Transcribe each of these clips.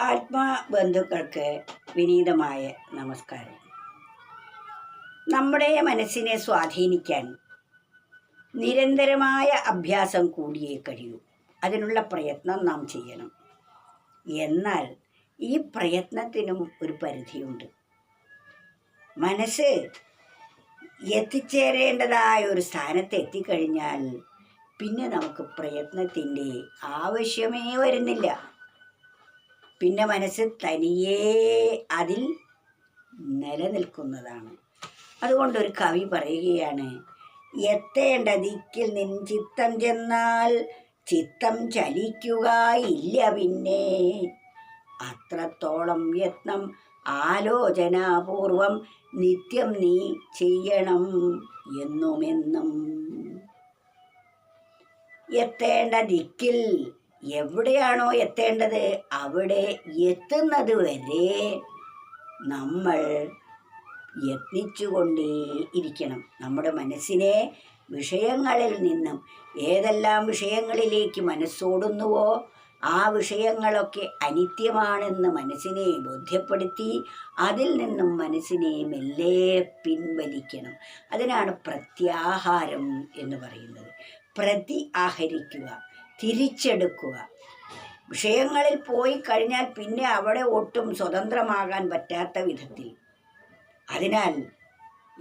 ആത്മാബന്ധുക്കൾക്ക് വിനീതമായ നമസ്കാരം. നമ്മുടെ മനസ്സിനെ സ്വാധീനിക്കാൻ നിരന്തരമായ അഭ്യാസം കൂടിയേ കഴിയൂ. അതിനുള്ള പ്രയത്നം നാം ചെയ്യണം. എന്നാൽ ഈ പ്രയത്നത്തിനും ഒരു പരിധിയുണ്ട്. മനസ്സ് എത്തിച്ചേരേണ്ടതായ ഒരു സ്ഥാനത്ത് എത്തിക്കഴിഞ്ഞാൽ പിന്നെ നമുക്ക് പ്രയത്നത്തിന്റെ ആവശ്യമേ വരുന്നില്ല. പിന്നെ മനസ്സ് തനിയേ അതിൽ നിലനിൽക്കുന്നതാണ്. അതുകൊണ്ട് ഒരു കവി പറയുകയാണ് എത്തേണ്ട ദിക്കിൽ നിൻ ചിത്തം ചെന്നാൽ ചിത്തം ചലിക്കുക ഇല്ല പിന്നെ. അത്രത്തോളം യത്നം ആലോചനാപൂർവം നിത്യം നീ ചെയ്യണം എന്നുമെന്നും. എത്തേണ്ട ദിക്കിൽ എവിടെയാണോ എത്തേണ്ടത് അവിടെ എത്തുന്നത് വരെ നമ്മൾ യത്നിച്ചുകൊണ്ടേ ഇരിക്കണം. നമ്മുടെ മനസ്സിനെ വിഷയങ്ങളിൽ നിന്നും ഏതെല്ലാം വിഷയങ്ങളിലേക്ക് മനസ്സോടുന്നുവോ ആ വിഷയങ്ങളൊക്കെ അനിത്യമാണെന്ന് മനസ്സിനെ ബോധ്യപ്പെടുത്തി അതിൽ നിന്നും മനസ്സിനെ മെല്ലെ പിൻവലിക്കണം. അതിനാണ് പ്രത്യാഹാരം എന്ന് പറയുന്നത്. പ്രതി ആഹരിക്കുക. തിരിച്ചെടുക്കുക. വിഷയങ്ങളിൽ പോയി കഴിഞ്ഞാൽ പിന്നെ അവിടെ ഒട്ടും സ്വതന്ത്രമാകാൻ പറ്റാത്ത വിധത്തിൽ. അതിനാൽ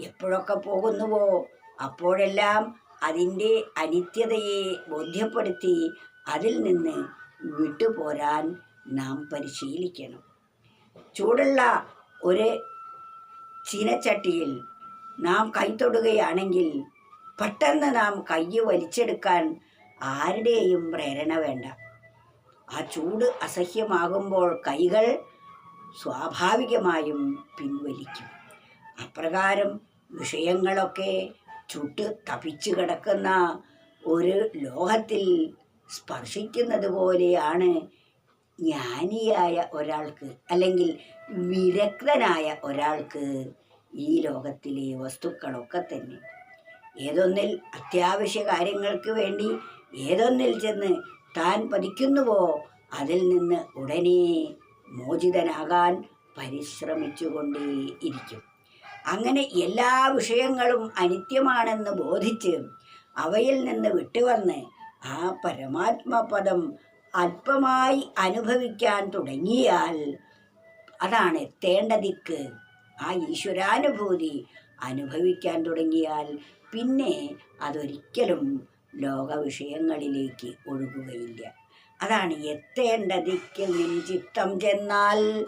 എപ്പോഴൊക്കെ പോകുന്നുവോ അപ്പോഴെല്ലാം അതിന്റെ അനിത്യതയെ ബോധ്യപ്പെടുത്തി അതിൽ നിന്ന് വിട്ടുപോരാൻ നാം പരിശീലിക്കണം. ചൂടുള്ള ഒരു ചീനച്ചട്ടിയിൽ നാം കൈ തൊടുകയാണെങ്കിൽ പെട്ടെന്ന് നാം കൈ വലിച്ചെടുക്കാൻ ആരുടെയും പ്രേരണ വേണ്ട. ആ ചൂട് അസഹ്യമാകുമ്പോൾ കൈകൾ സ്വാഭാവികമായും പിൻവലിക്കും. അപ്രകാരം വിഷയങ്ങളൊക്കെ ചുട്ട് തപിച്ചു കിടക്കുന്ന ഒരു ലോഹത്തിൽ സ്പർശിക്കുന്നത് പോലെയാണ് ജ്ഞാനിയായ ഒരാൾക്ക് അല്ലെങ്കിൽ വിരക്തനായ ഒരാൾക്ക് ഈ ലോകത്തിലെ വസ്തുക്കളൊക്കെ തന്നെ. ഏതൊന്നിൽ അത്യാവശ്യ കാര്യങ്ങൾക്ക് വേണ്ടി ഏതൊന്നിൽ ചെന്ന് താൻ പതിക്കുന്നുവോ അതിൽ നിന്ന് ഉടനെ മോചിതനാകാൻ പരിശ്രമിച്ചുകൊണ്ടേ ഇരിക്കും. അങ്ങനെ എല്ലാ വിഷയങ്ങളും അനിത്യമാണെന്ന് ബോധിച്ച് അവയിൽ നിന്ന് വിട്ടുവന്ന് ആ പരമാത്മപദം അല്പമായി അനുഭവിക്കാൻ തുടങ്ങിയാൽ അതാണ് എത്തേണ്ട ദിക്ക്. ആ ഈശ്വരാനുഭൂതി അനുഭവിക്കാൻ തുടങ്ങിയാൽ പിന്നെ അതൊരിക്കലും ലോക വിഷയങ്ങളിലേക്ക് ഒഴുകുകയില്ല. അതാണ് എത്തേണ്ട ദിക്കിൽ നിൻ ചിത്തം ചെന്നാൽ.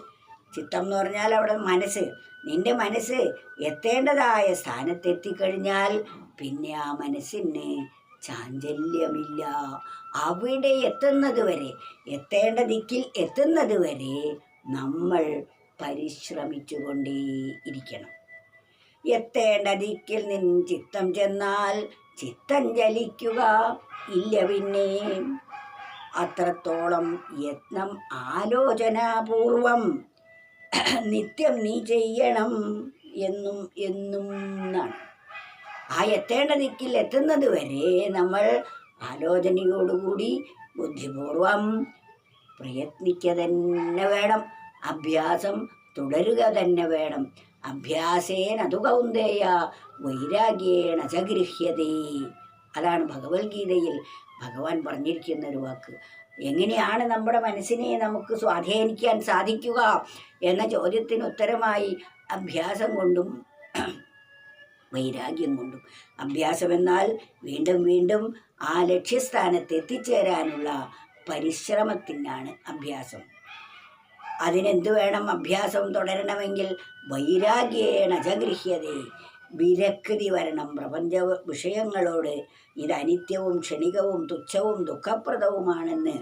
ചിത്തം എന്ന് പറഞ്ഞാൽ അവിടെ മനസ്സ്. നിന്റെ മനസ്സ് എത്തേണ്ടതായ സ്ഥാനത്തെത്തിക്കഴിഞ്ഞാൽ പിന്നെ ആ മനസ്സിന് ചാഞ്ചല്യമില്ല. അവിടെ എത്തുന്നത് വരെ എത്തേണ്ട ദിക്കിൽ എത്തുന്നത് വരെ നമ്മൾ പരിശ്രമിച്ചുകൊണ്ടേ ഇരിക്കണം എത്തേണ്ട ദിക്കിൽ നിൻ ചിത്തം ചെന്നാൽ ചിത്തം ചലിക്കുക ഇല്ല പിന്നെ. അത്രത്തോളം യത്നം ആലോചനാപൂർവം നിത്യം നീ ചെയ്യണം എന്നും എന്നും എന്നാണ് ആ എത്തേണ്ട ദിക്കിൽ എത്തുന്നത് വരെ നമ്മൾ ആലോചനയോടുകൂടി ബുദ്ധിപൂർവം പ്രയത്നിക്കുക തന്നെ വേണം. അഭ്യാസം തുടരുക തന്നെ വേണം. അഭ്യാസേനതു കൗന്ദേയ വൈരാഗ്യേണ ച അതാണ് ഭഗവത്ഗീതയിൽ ഭഗവാൻ പറഞ്ഞിരിക്കുന്ന ഒരു വാക്ക്. എങ്ങനെയാണ് നമ്മുടെ മനസ്സിനെ നമുക്ക് സ്വാധീനിക്കാൻ സാധിക്കുക എന്ന ചോദ്യത്തിന് ഉത്തരമായി അഭ്യാസം കൊണ്ടും വൈരാഗ്യം കൊണ്ടും. അഭ്യാസം എന്നാൽ വീണ്ടും വീണ്ടും ആ ലക്ഷ്യസ്ഥാനത്ത് എത്തിച്ചേരാനുള്ള പരിശ്രമത്തിനാണ് അഭ്യാസം. അതിനെന്ത് വേണം അഭ്യാസം തുടരണമെങ്കിൽ വൈരാഗ്യേണ ചഗൃഹ്യതേ വിരക്തി വരണം പ്രപഞ്ച വിഷയങ്ങളോട്. ഇത് അനിത്യവും ക്ഷണികവും തുച്ഛവും ദുഃഖപ്രദവുമാണെന്ന്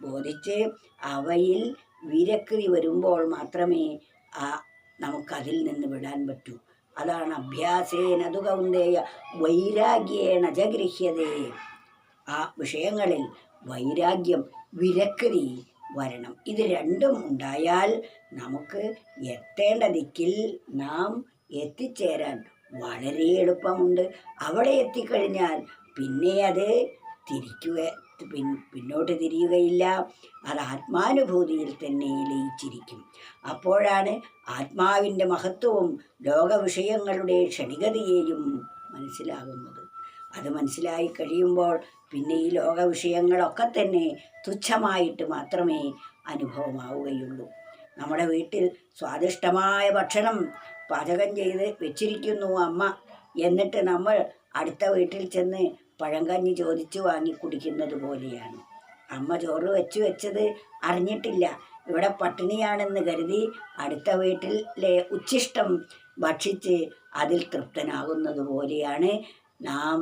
ബോധിച്ച് അവയിൽ വിരക്തി വരുമ്പോൾ മാത്രമേ ആ നമുക്കതിൽ നിന്ന് വിടാൻ പറ്റൂ. അതാണ് അഭ്യാസേന ദുഃഖൗന്ദേയ വൈരാഗ്യേണ ജഗൃഹ്യതേ. ആ വിഷയങ്ങളിൽ വൈരാഗ്യം വിരക്തി വരണം. ഇത് രണ്ടും ഉണ്ടായാൽ നമുക്ക് എത്തേണ്ട ദിക്കിൽ നാം എത്തിച്ചേരാൻ വളരെ എളുപ്പമുണ്ട്. അവിടെ എത്തിക്കഴിഞ്ഞാൽ പിന്നെ അത് തിരിക്കുക പിൻ പിന്നോട്ട് തിരിയുകയില്ല. അത് ആത്മാനുഭൂതിയിൽ തന്നെ ലയിച്ചിരിക്കും. അപ്പോഴാണ് ആത്മാവിന്റെ മഹത്വവും ലോകവിഷയങ്ങളുടെ ക്ഷണികതയെയും മനസ്സിലാകുന്നത്. അത് മനസ്സിലായി കഴിയുമ്പോൾ പിന്നെ ഈ ലോക വിഷയങ്ങളൊക്കെ തന്നെ തുച്ഛമായിട്ട് മാത്രമേ അനുഭവമാവുകയുള്ളൂ. നമ്മുടെ വീട്ടിൽ സ്വാദിഷ്ടമായ ഭക്ഷണം പാചകം ചെയ്ത് വെച്ചിരിക്കുന്നു അമ്മ. എന്നിട്ട് നമ്മൾ അടുത്ത വീട്ടിൽ ചെന്ന് പഴങ്കഞ്ഞി ചോദിച്ചു വാങ്ങി കുടിക്കുന്നത് പോലെയാണ്. അമ്മ ചോറ് വെച്ച് വെച്ചത് അറിഞ്ഞിട്ടില്ല. ഇവിടെ പട്ടിണിയാണെന്ന് കരുതി അടുത്ത വീട്ടിലെ ഉച്ഛിഷ്ടം ഭക്ഷിച്ച് അതിൽ തൃപ്തനാകുന്നത് പോലെയാണ് നാം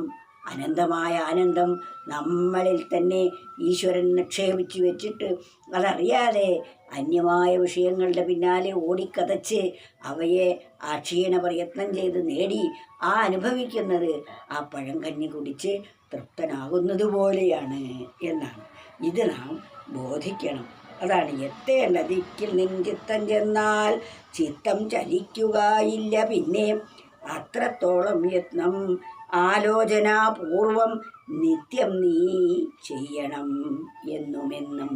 അനന്തമായ ആനന്ദം നമ്മളിൽ തന്നെ ഈശ്വരൻ നിക്ഷേപിച്ചു വെച്ചിട്ട് അതറിയാതെ അന്യമായ വിഷയങ്ങളുടെ പിന്നാലെ ഓടിക്കതച്ച് അവയെ ആ ക്ഷീണ പ്രയത്നം ചെയ്ത് നേടി ആ അനുഭവിക്കുന്നത് ആ പഴങ്കഞ്ഞി കുടിച്ച് തൃപ്തനാകുന്നത് പോലെയാണ് എന്നാണ്. ഇത് നാം ബോധിക്കണം. അതാണ് എത്തേണ്ട നിൻ ചിത്തം ചെന്നാൽ ചിത്തം ചലിക്കുകയില്ല പിന്നെ അത്രത്തോളം യത്നം ആലോചനാപൂർവം നിത്യം നീ ചെയ്യണം എന്നുമെന്നും.